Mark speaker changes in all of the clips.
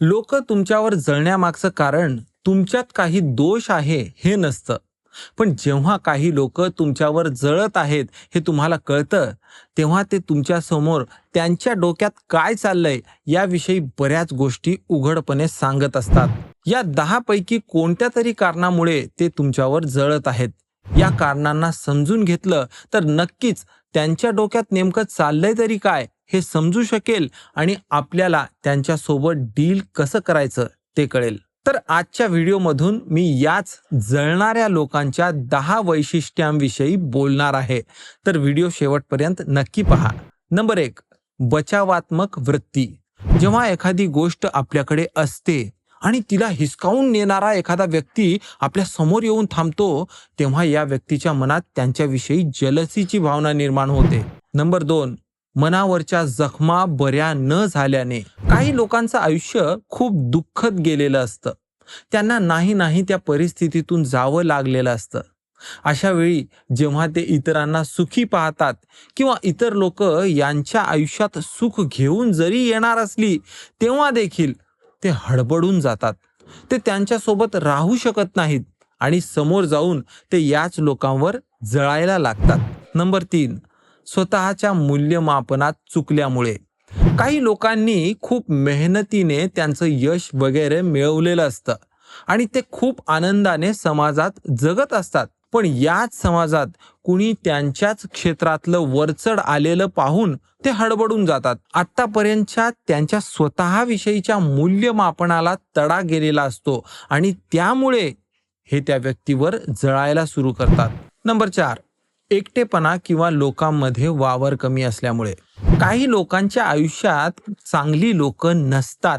Speaker 1: लोक तुमच्यावर जळण्यामागचं कारण तुमच्यात काही दोष आहे हे नसतं. पण जेव्हा काही लोक तुमच्यावर जळत आहेत हे तुम्हाला कळतं तेव्हा ते तुमच्यासमोर त्यांच्या डोक्यात काय चाललंय याविषयी बऱ्याच गोष्टी उघडपणे सांगत असतात. या दहा पैकी कोणत्या तरी कारणामुळे ते तुमच्यावर जळत आहेत? या कारणांना समजून घेतलं तर नक्कीच त्यांच्या डोक्यात नेमकं चाललंय तरी काय? हे समजू शकेल आणि आपल्याला त्यांच्यासोबत डील कसं करायचं ते कळेल. तर आजच्या व्हिडिओमधून मी याच जळणाऱ्या लोकांच्या दहा वैशिष्ट्यांविषयी बोलणार आहे. तर व्हिडिओ शेवटपर्यंत नक्की पहा. नंबर एक बचावात्मक वृत्ती. जेव्हा एखादी गोष्ट आपल्याकडे असते आणि तिला हिसकावून नेणारा एखादा व्यक्ती आपल्यासमोर येऊन थांबतो तेव्हा या व्यक्तीच्या मनात त्यांच्याविषयी जलसीची भावना निर्माण होते. नंबर दोन मनावरच्या जखमा बऱ्या न झाल्याने काही लोकांचं आयुष्य खूप दुःखद गेलेलं असतं. त्यांना नाही नाही त्या परिस्थितीतून जावं लागलेलं असतं. अशा वेळी जेव्हा ते इतरांना सुखी पाहतात किंवा इतर लोक यांच्या आयुष्यात सुख घेऊन जरी येणार असली तेव्हा देखील ते हडबडून जातात. ते त्यांच्यासोबत राहू शकत नाहीत आणि समोर जाऊन ते याच लोकांवर जळायला लागतात. नंबर तीन स्वतःच्या मूल्यमापनात चुकल्यामुळे. काही लोकांनी खूप मेहनतीने त्यांचं यश वगैरे मिळवलेलं असतं आणि ते खूप आनंदाने समाजात जगत असतात. पण याच समाजात कुणी त्यांच्याच क्षेत्रातलं वरचढ आलेलं पाहून ते हडबडून जातात. आतापर्यंतच्या त्यांच्या स्वतःविषयीच्या मूल्यमापनाला तडा गेलेला असतो आणि त्यामुळे हे त्या व्यक्तीवर जळायला सुरू करतात. नंबर चार. एकटेपणा किंवा लोकांमध्ये वावर कमी असल्यामुळे. काही लोकांच्या आयुष्यात चांगली लोक नसतात.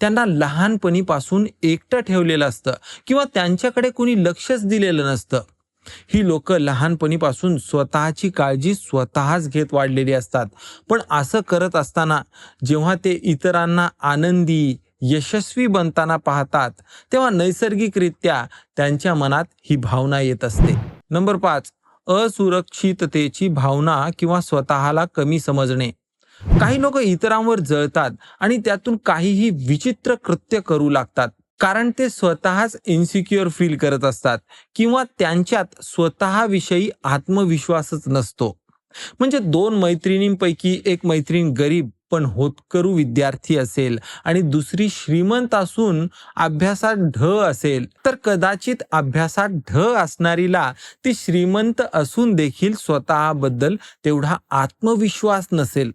Speaker 1: त्यांना लहानपणीपासून एकटं ठेवलेलं असतं किंवा त्यांच्याकडे कुणी लक्षच दिलेलं नसतं. ही लोक लहानपणीपासून स्वतःची काळजी स्वतःच घेत वाढलेली असतात. पण असं करत असताना जेव्हा ते इतरांना आनंदी यशस्वी बनताना पाहतात तेव्हा नैसर्गिकरित्या त्यांच्या मनात ही भावना येत असते. नंबर पाच असुरक्षिततेची भावना किंवा स्वतःला कमी समजणे. काही लोक इतरांवर जळतात आणि त्यातून काहीही विचित्र कृत्य करू लागतात. कारण ते स्वतःच इन्सिक्युअर फील करत असतात किंवा त्यांच्यात स्वतःविषयी आत्मविश्वासच नसतो. म्हणजे दोन मैत्रिणींपैकी एक मैत्रीण गरीब पण होतकरू विद्यार्थी असेल आणि दुसरी श्रीमंत असून अभ्यासात ढ असेल तर कदाचित अभ्यासात ढ असणारीला ती श्रीमंत असून देखील स्वतःबद्दल तेवढा आत्मविश्वास नसेल.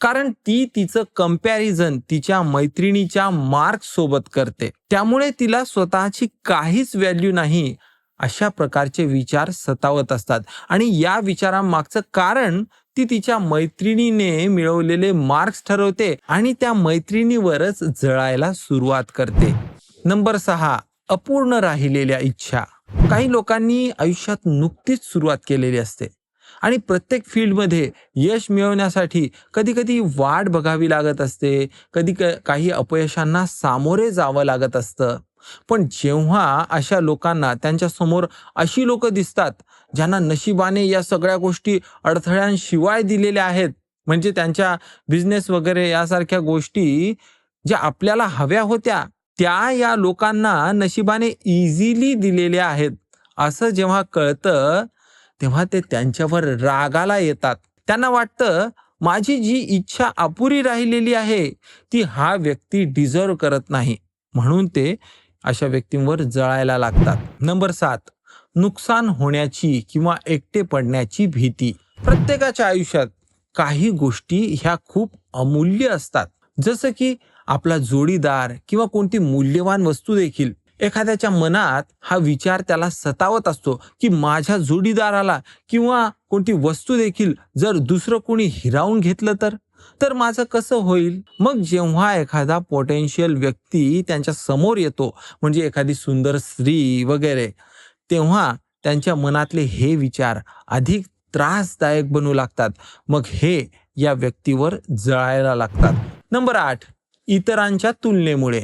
Speaker 1: कारण ती तिचं कंपॅरिझन तिच्या मैत्रिणीच्या मार्क्स सोबत करते. त्यामुळे तिला स्वतःची काहीच व्हॅल्यू नाही अशा प्रकारचे विचार सतावत असतात. आणि या विचारांमागचं कारण ती तिच्या मैत्रिणीने मिळवलेले मार्क्स ठरवते आणि त्या मैत्रिणीवरच जळायला सुरुवात करते. नंबर सहा अपूर्ण राहिलेल्या इच्छा. काही लोकांनी आयुष्यात नुकतीच सुरुवात केलेली असते आणि प्रत्येक फील्डमध्ये यश मिळवण्यासाठी कधी कधी वाट बघावी लागत असते कधी क काही अपयशांना सामोरे जावं लागत असतं. पण जेव्हा अशा लोकांना त्यांच्यासमोर अशी लोक दिसतात ज्यांना नशिबाने या सगळ्या गोष्टी अडथळ्यांशिवाय दिलेल्या आहेत म्हणजे त्यांच्या बिझनेस वगैरे यासारख्या गोष्टी ज्या आपल्याला हव्या होत्या त्या या लोकांना नशिबाने इझिली दिलेल्या आहेत. असं जेव्हा कळतं तेव्हा ते त्यांच्यावर रागाला येतात. त्यांना वाटतं माझी जी इच्छा अपुरी राहिलेली आहे ती हा व्यक्ती डिझर्व करत नाही. म्हणून ते अशा व्यक्तींवर जळायला लागतात. नंबर सात नुकसान होण्याची किंवा एकटे पडण्याची भीती. प्रत्येकाच्या आयुष्यात काही गोष्टी ह्या खूप अमूल्य असतात. जसं की आपला जोडीदार किंवा कोणती मूल्यवान वस्तू देखील. एखाद्याच्या मनात हा विचार त्याला सतावत असतो की माझ्या जोडीदाराला किंवा कोणती वस्तू देखील जर दुसरं कोणी हिरावून घेतलं तर? तर माझं कसं होईल? मग जेव्हा एखादा पोटेन्शियल व्यक्ती त्यांच्यासमोर येतो म्हणजे एखादी सुंदर स्त्री वगैरे तेव्हा त्यांच्या मनातले हे विचार अधिक त्रासदायक बनू लागतात. मग हे या व्यक्तीवर जळायला लागतात. नंबर आठ इतरांच्या तुलनेमुळे.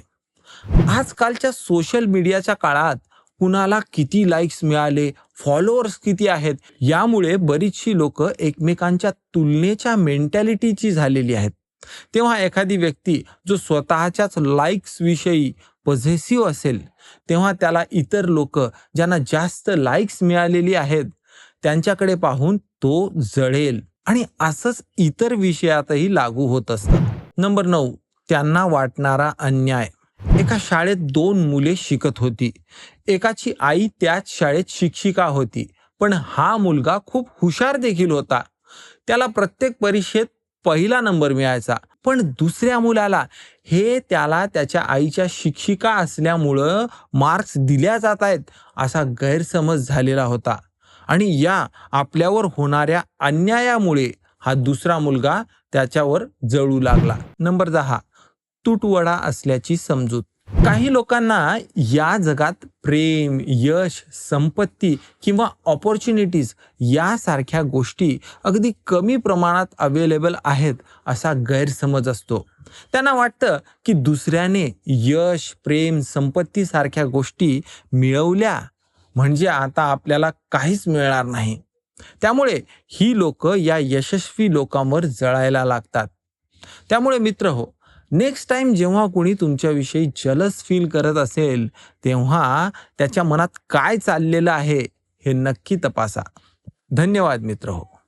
Speaker 1: आजकालच्या सोशल मीडियाच्या काळात कुणाला किती लाईक्स मिळाले? फॉलोअर्स किती आहेत? यामुळे बरीचशी लोक एकमेकांच्या तुलनेच्या मेंटॅलिटीची झालेली आहेत. तेव्हा एखादी व्यक्ती जो स्वतःच्याच लाईक्स विषयी असेल तेव्हा त्याला इतर लोक ज्यांना जास्त लाईक्स मिळालेली आहेत त्यांच्याकडे पाहून तो जळेल. आणि असंच इतर विषयातही लागू होत असतं. नंबर नऊ त्यांना वाटणारा अन्याय. एका शाळेत दोन मुले शिकत होती. एकाची आई त्याच शाळेत शिक्षिका होती. पण हा मुलगा खूप हुशार देखील होता. त्याला प्रत्येक परीक्षेत पहिला नंबर मिळायचा. पण दुसऱ्या मुलाला हे त्याला त्याच्या आईच्या शिक्षिका असल्यामुळं मार्क्स दिल्या जात आहेत असा गैरसमज झालेला होता. आणि या आपल्यावर होणाऱ्या अन्यायामुळे हा दुसरा मुलगा त्याच्यावर जळू लागला. नंबर दहा. तुटवडा असल्याची समजूत. काही लोकांना या जगात प्रेम यश संपत्ती किंवा ऑपॉर्च्युनिटीज यासारख्या गोष्टी अगदी कमी प्रमाणात अवेलेबल आहेत असा गैरसमज असतो. त्यांना वाटतं की दुसऱ्याने यश प्रेम संपत्ती सारख्या गोष्टी मिळवल्या म्हणजे आता आपल्याला काहीच मिळणार नाही. त्यामुळे ही लोक या यशस्वी लोकांवर जळायला लागतात. त्यामुळे मित्र हो नेक्स्ट टाइम जेव्हा कोणी तुमच्याविषयी जलस फील करत असेल तेव्हा त्याच्या मनात काय चाललेलं आहे हे नक्की तपासा. धन्यवाद मित्र हो.